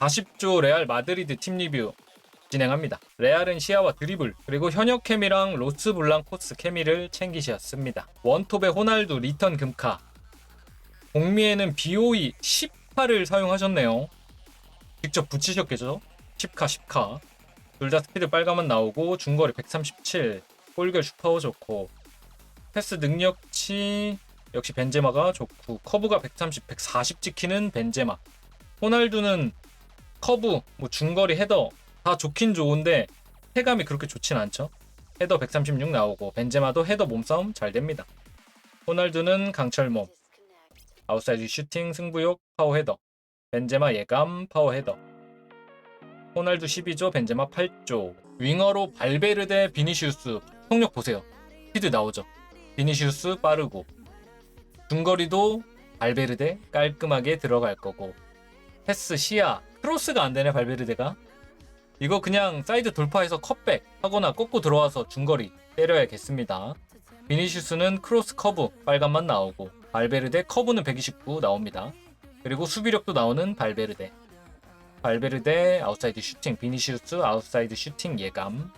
40조 레알 마드리드 팀 리뷰 진행합니다. 레알은 시아와 드리블 그리고 현역 케미랑 로스 블랑코스 케미를 챙기셨습니다. 원톱에 호날두 리턴 금카 공미에는 BOE 10카를 사용하셨네요. 직접 붙이셨겠죠? 10카 10카 둘 다 스피드 빨간만 나오고 중거리 137 골결 슈퍼 좋고 패스 능력치 역시 벤제마가 좋고 커브가 130, 140 찍히는 벤제마 호날두는 커브, 뭐 중거리 헤더 다 좋긴 좋은데 체감이 그렇게 좋진 않죠. 헤더 136 나오고 벤제마도 헤더 몸싸움 잘 됩니다. 호날두는 강철 몸, 아웃사이드 슈팅 승부욕 파워 헤더, 벤제마 예감 파워 헤더. 호날두 12조, 벤제마 8조. 윙어로 발베르데 비니시우스 속력 보세요. 스피드 나오죠. 비니시우스 빠르고 중거리도 발베르데 깔끔하게 들어갈 거고 패스 시야 크로스가 안 되네 발베르데가. 이거 그냥 사이드 돌파해서 컷백 하거나 꺾고 들어와서 중거리 때려야겠습니다. 비니시우스는 크로스 커브 빨간만 나오고 발베르데 커브는 129 나옵니다. 그리고 수비력도 나오는 발베르데. 발베르데 아웃사이드 슈팅 비니시우스 아웃사이드 슈팅 예감.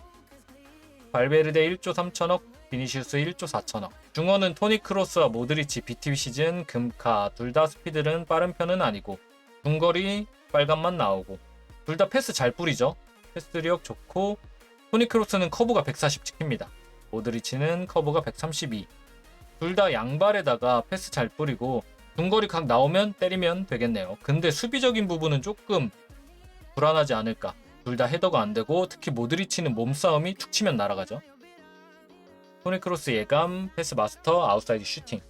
발베르데 1조 3천억 비니시우스 1조 4천억. 중원은 토니 크로스와 모드리치 BTV 시즌 금카 둘 다 스피드는 빠른 편은 아니고 중거리 빨간만 나오고 둘 다 패스 잘 뿌리죠. 패스력 좋고 토니 크로스는 커브가 140 찍힙니다. 모드리치는 커브가 132. 둘 다 양발에다가 패스 잘 뿌리고 중거리 각 나오면 때리면 되겠네요. 근데 수비적인 부분은 조금 불안하지 않을까. 둘 다 헤더가 안 되고 특히 모드리치는 몸싸움이 툭 치면 날아가죠. 토니 크로스 예감, 패스 마스터, 아웃사이드 슈팅.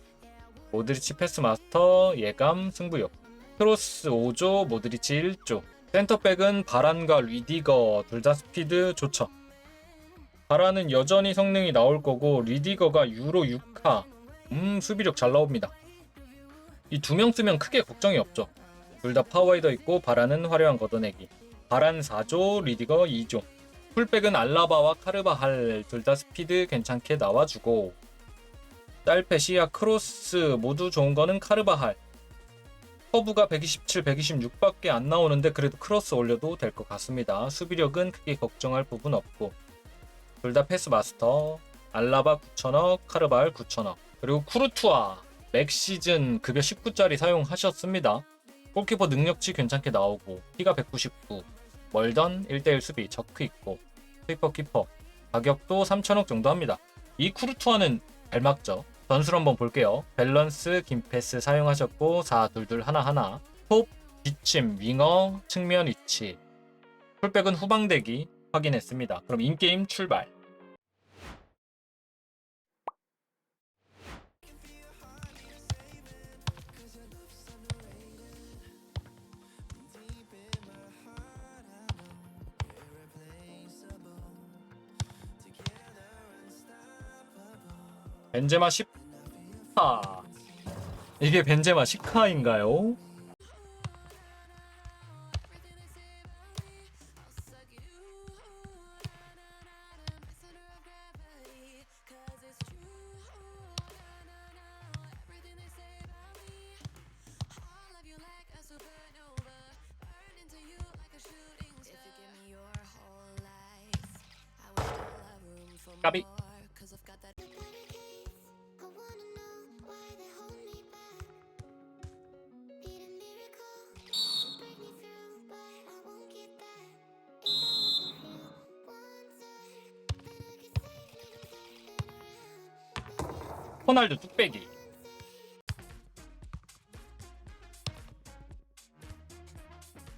모드리치 패스 마스터, 예감, 승부욕. 크로스 5조, 모드리치 1조. 센터백은 바란과 리디거 둘 다 스피드 좋죠. 바란은 여전히 성능이 나올 거고 리디거가 유로 6카. 음 수비력 잘 나옵니다. 이 두 명 쓰면 크게 걱정이 없죠. 둘 다 파워헤더 있고 바란은 화려한 걷어내기. 바란 4조, 리디거 2조. 풀백은 알라바와 카르바할 둘 다 스피드 괜찮게 나와주고 딸페 시야 크로스 모두 좋은 거는 카르바할 커브가 127, 126밖에 안 나오는데 그래도 크로스 올려도 될 것 같습니다. 수비력은 크게 걱정할 부분 없고 둘 다 패스 마스터 알라바 9천억, 카르발 9천억 그리고 쿠르투아 맥 시즌 급여 19짜리 사용하셨습니다. 골키퍼 능력치 괜찮게 나오고 키가 199 멀던 1대1 수비 저크 있고 스위퍼 키퍼 가격도 3천억 정도 합니다. 이 쿠르투아는 잘 막죠. 전술 한번 볼게요. 밸런스, 긴 패스 사용하셨고 4, 2, 2, 하나 하나 톱, 뒷침, 윙어, 측면 위치 풀백은 후방대기 확인했습니다. 그럼 인게임 출발 벤제마 10 카 이게 벤제마 10카인가요? 까비 호날두 뚝배기.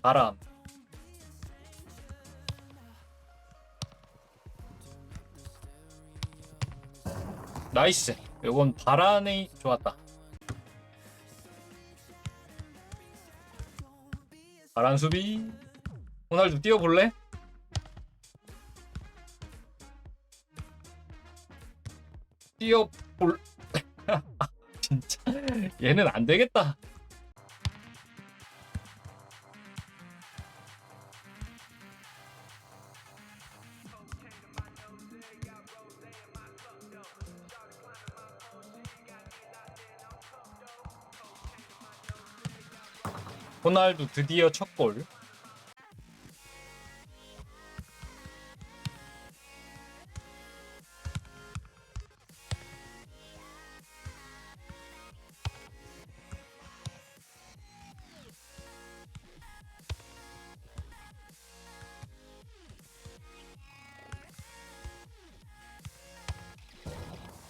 바람. 나이스. 요건 바람이 좋았다. 바람 수비. 호날두 뛰어볼래? 뛰어볼 진짜 얘는 안 되겠다. 호날두 드디어 첫 골.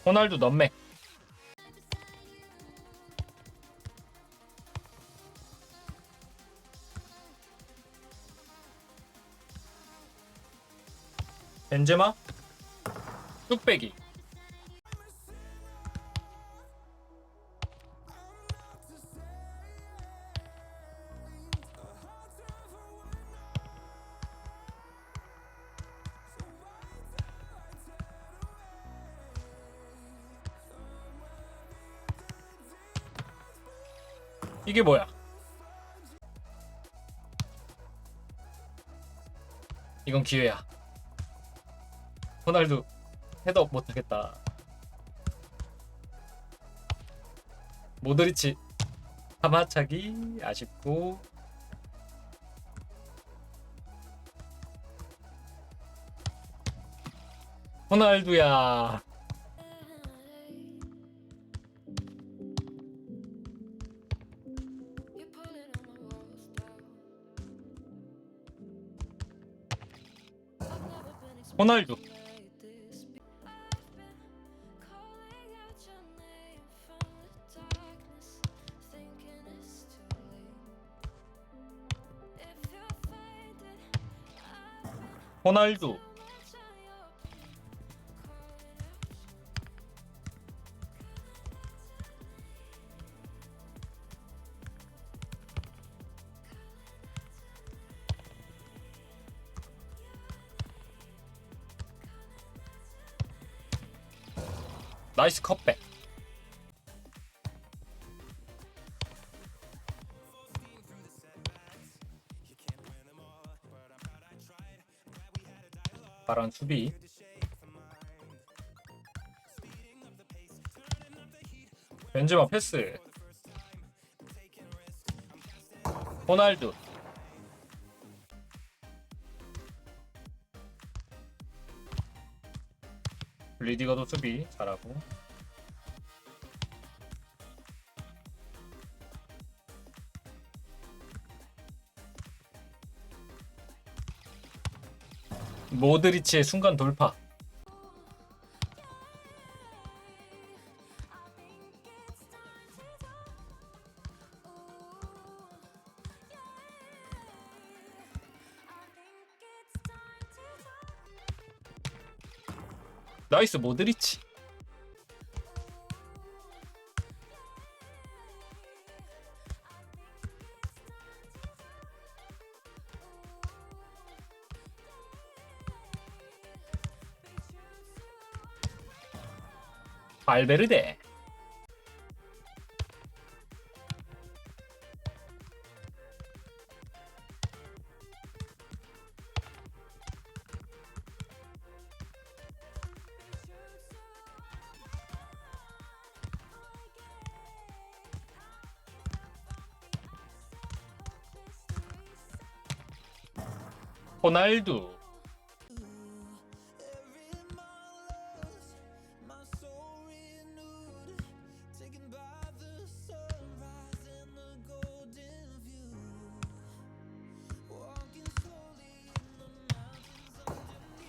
호날두 넘맥. 벤제마 뚝배기 이게 뭐야? 이건 기회야. 호날두 헤더 못하겠다. 모드리치 하마차기 아쉽고 호날두야 been 호날두 나이스 컵백. 파란 수비. 벤제마 패스. 호날두 리디거도 수비 잘하고. 모드리치의 순간 돌파 나이스 모드리치. 발베르데 호날두.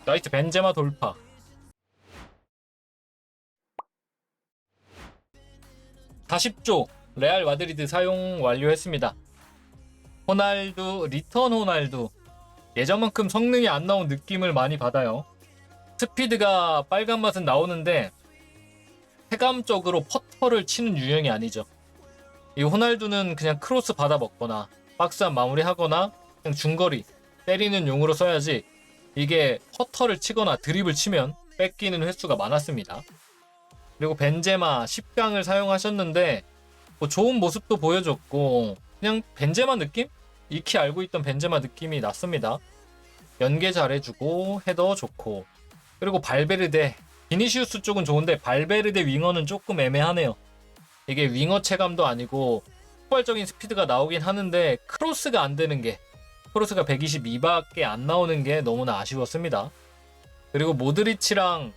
나이스 벤제마 돌파. (40조) 레알 마드리드 사용 완료했습니다. 호날두 리턴 호날두 예전만큼 성능이 안 나온 느낌을 많이 받아요 스피드가 빨간 맛은 나오는데 체감적으로 퍼터를 치는 유형이 아니죠 이 호날두는 그냥 크로스 받아 먹거나 박스한 마무리 하거나 그냥 중거리 때리는 용으로 써야지 이게 퍼터를 치거나 드립을 치면 뺏기는 횟수가 많았습니다. 그리고 벤제마 10강을 사용하셨는데 뭐 좋은 모습도 보여줬고 그냥 벤제마 느낌? 익히 알고 있던 벤제마 느낌이 났습니다. 연계 잘해주고 헤더 좋고 그리고 발베르데 비니시우스 쪽은 좋은데 발베르데 윙어는 조금 애매하네요. 이게 윙어 체감도 아니고 폭발적인 스피드가 나오긴 하는데 크로스가 안 되는 게 크로스가 122밖에 안 나오는 게 너무나 아쉬웠습니다. 그리고 모드리치랑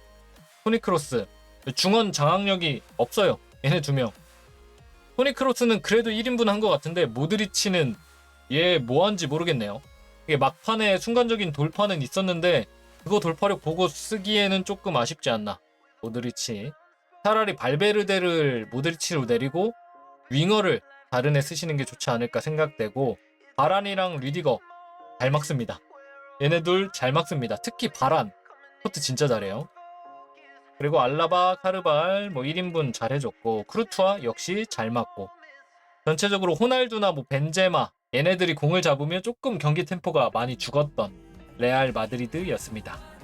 토니 크로스 중원 장악력이 없어요. 얘네 두 명. 토니 크로스는 그래도 1인분 한 것 같은데 모드리치는 얘 뭐한지 모르겠네요. 이게 막판에 순간적인 돌파는 있었는데 그거 돌파력 보고 쓰기에는 조금 아쉽지 않나. 모드리치. 차라리 발베르데를 모드리치로 내리고 윙어를 다른 애 쓰시는 게 좋지 않을까 생각되고 바란이랑 리디거 잘 막습니다. 얘네 둘 잘 막습니다. 특히 바란 코트 진짜 잘해요. 그리고 알라바, 카르발 뭐 1인분 잘 해줬고 크루투아 역시 잘 맞고 전체적으로 호날두나 뭐 벤제마 얘네들이 공을 잡으면 조금 경기 템포가 많이 죽었던 레알 마드리드였습니다.